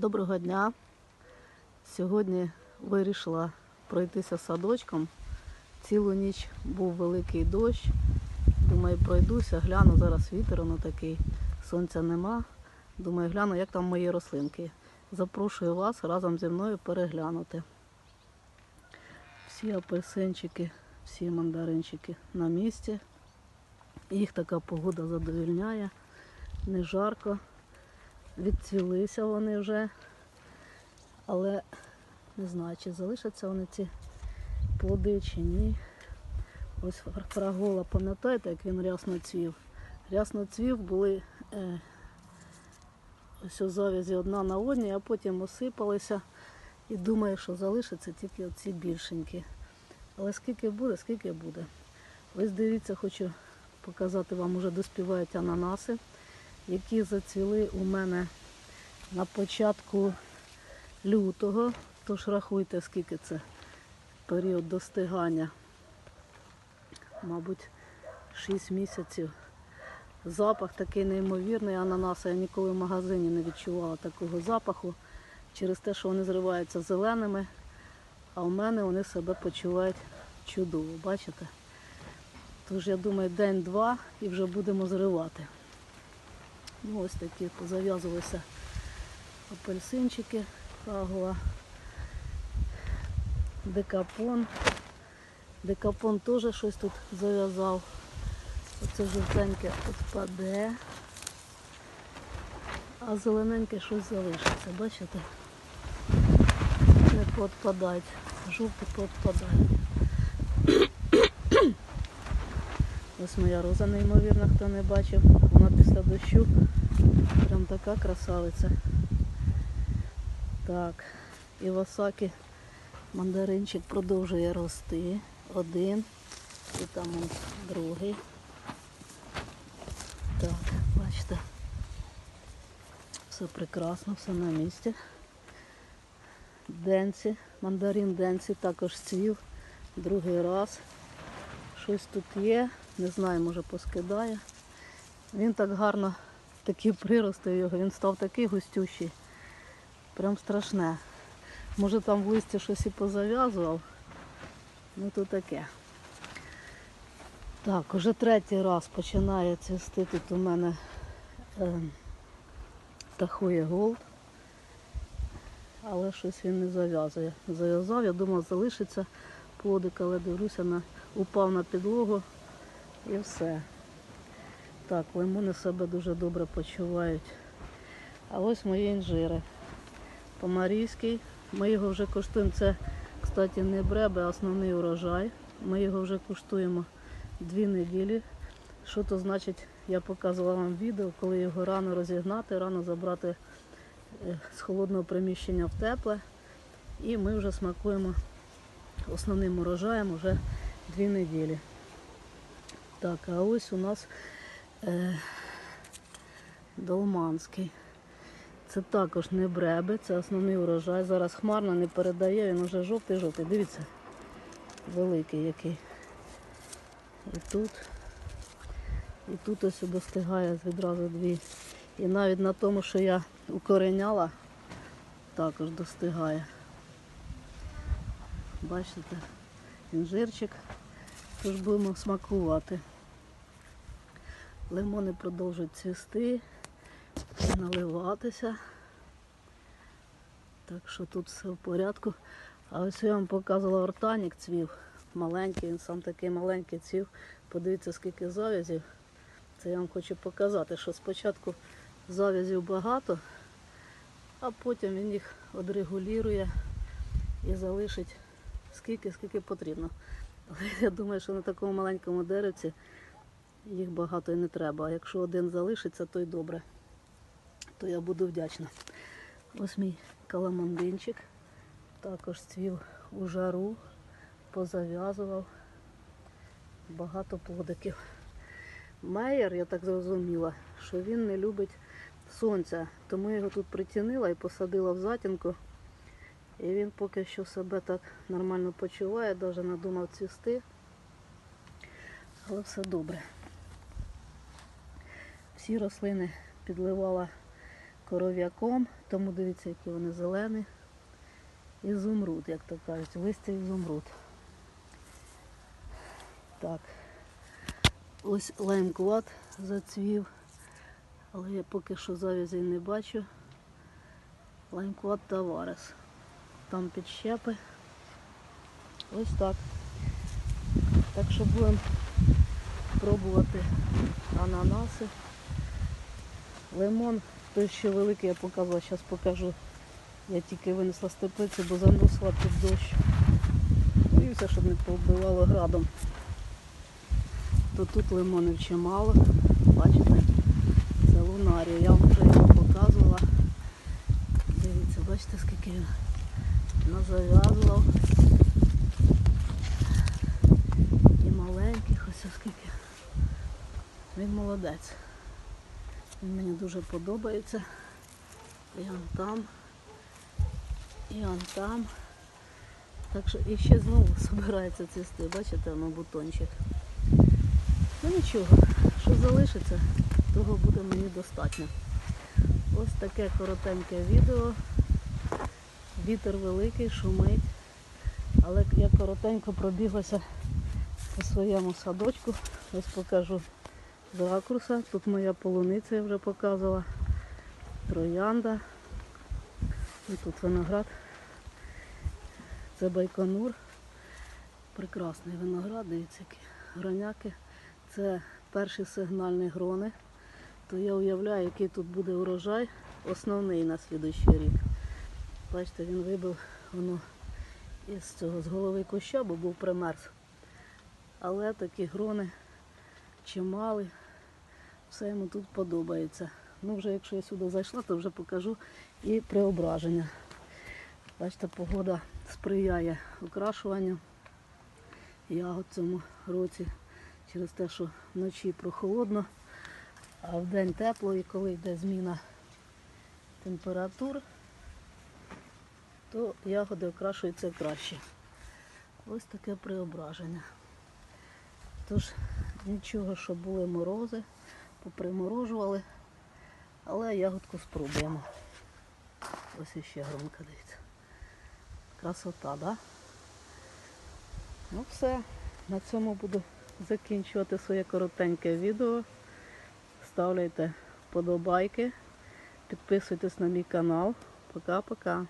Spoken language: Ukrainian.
Доброго дня. Сьогодні вирішила пройтися садочком. Цілу ніч був великий дощ. Думаю, пройдуся, гляну, зараз вітер воно такий, сонця нема. Думаю, гляну, як там мої рослинки. Запрошую вас разом зі мною переглянути. Всі апельсинчики, всі мандаринчики на місці. Їх така погода задовільняє, не жарко. Відцвілися вони вже, але не знаю, чи залишаться вони ці плоди чи ні. Ось фрагола, пам'ятаєте, як він рясно цвів? Рясно цвів були е, ось у завязі одна на одній, а потім осипалися. І думаю, що залишаться тільки оці більшенькі. Але скільки буде, скільки буде. Ось дивіться, хочу показати вам, уже доспівають ананаси, які зацвіли у мене на початку лютого. Тож рахуйте, скільки це період достигання. Мабуть, 6 місяців. Запах такий неймовірний ананаса. Я ніколи в магазині не відчувала такого запаху через те, що вони зриваються зеленими, а в мене вони себе почувають чудово, бачите? Тож я думаю, день-два і вже будемо зривати. Ну, ось такі позав'язувалися апельсинчики, фрагула, декапон. Декапон теж щось тут зав'язав. Оце жовтеньке відпаде. А зелененьке щось залишиться, бачите? Не поотпадають. Жовті поотпадають. Ось моя роза неймовірна, хто не бачив. Вона після дощу прям така красавиця. Так, Івасакі мандаринчик продовжує рости. Один. І там он другий. Так, бачите. Все прекрасно, все на місці. Денці, мандарин Денці також цвів. Другий раз. Щось тут є. Не знаю, може поскидає. Він так гарно такі прирости його, він став такий густющий. Прям страшне. Може там в листі щось і позав'язував. Ну то таке. Так, уже третій раз починає цвісти тут у мене е, тахує голд. Але щось він не зав'язує. Зав'язав, я думав, залишиться плодик, але дивлюся, на, упав на підлогу і все. Так, лимони себе дуже добре почувають. А ось мої інжири. Помарійський. Ми його вже куштуємо. Це, кстати, не бреби, а основний урожай. Ми його вже куштуємо дві неділі. Що то значить, я показувала вам відео, коли його рано розігнати, рано забрати е, з холодного приміщення в тепле. І ми вже смакуємо основним урожаєм вже дві неділі. Так, а ось у нас е, долманський. Це також не бреби, це основний урожай. Зараз хмарно не передає, він вже жовтий-жовтий. Дивіться, великий який. І тут, і тут ось достигає відразу дві. І навіть на тому, що я укореняла, також достигає. Бачите, інжирчик. Тож будемо смакувати. Лимони продовжують цвісти, наливатися. Так що тут все в порядку. А ось я вам показувала ортанік цвів. Маленький, він сам такий маленький цвів. Подивіться, скільки зав'язів. Це я вам хочу показати, що спочатку зав'язів багато, а потім він їх одрегулює і залишить скільки, скільки потрібно. Але я думаю, що на такому маленькому деревці їх багато і не треба. А якщо один залишиться, то й добре. То я буду вдячна. Ось мій каламандинчик. Також цвів у жару, позав'язував. Багато плодиків. Меєр, я так зрозуміла, що він не любить сонця. Тому я його тут притінила і посадила в затінку. І він поки що себе так нормально почуває, навіть надумав цвісти. Але все добре. Всі рослини підливала коров'яком, тому дивіться, які вони зелені. Ізумруд, як то кажуть, листя ізумруд. Так. Ось лаймквад зацвів, але я поки що завязей не бачу. Лаймквад Таварес. Там підщепи. Ось так. Так що будемо пробувати ананаси. Лимон, той що великий, я показувала, зараз покажу. Я тільки винесла з теплиці, бо заносила під дощ. Боюся, щоб не повбивало градом. То тут лимонів чимало. Бачите? Це лунарія. Я вам вже його показувала. Дивіться, бачите, скільки він назав'язував. І маленьких, ось скільки. Він молодець. Він мені дуже подобається. І он там. І он там. Так що і ще знову збирається цвісти. Бачите, воно бутончик. Ну нічого, що залишиться, того буде мені достатньо. Ось таке коротеньке відео. Вітер великий, шумить. Але я коротенько пробіглася по своєму садочку. Ось покажу з. Тут моя полуниця я вже показувала. Троянда. І тут виноград. Це байконур. Прекрасний виноград, дивіться, які гроняки. Це перші сигнальні грони. То я уявляю, який тут буде урожай, основний на слідуючий рік. Бачите, він вибив воно із цього з голови куща, бо був примерз. Але такі грони чимали. Все йому тут подобається. Ну, вже якщо я сюди зайшла, то вже покажу і преображення. Бачите, погода сприяє окрашуванню ягод в цьому році через те, що вночі прохолодно, а вдень тепло і коли йде зміна температур, то ягоди окрашуються краще. Ось таке преображення. Тож нічого, що були морози, поприморожували, але ягодку спробуємо. Ось іще громка дивіться. Красота, да? Ну все, на цьому буду закінчувати своє коротеньке відео. Ставляйте вподобайки, підписуйтесь на мій канал. Пока-пока.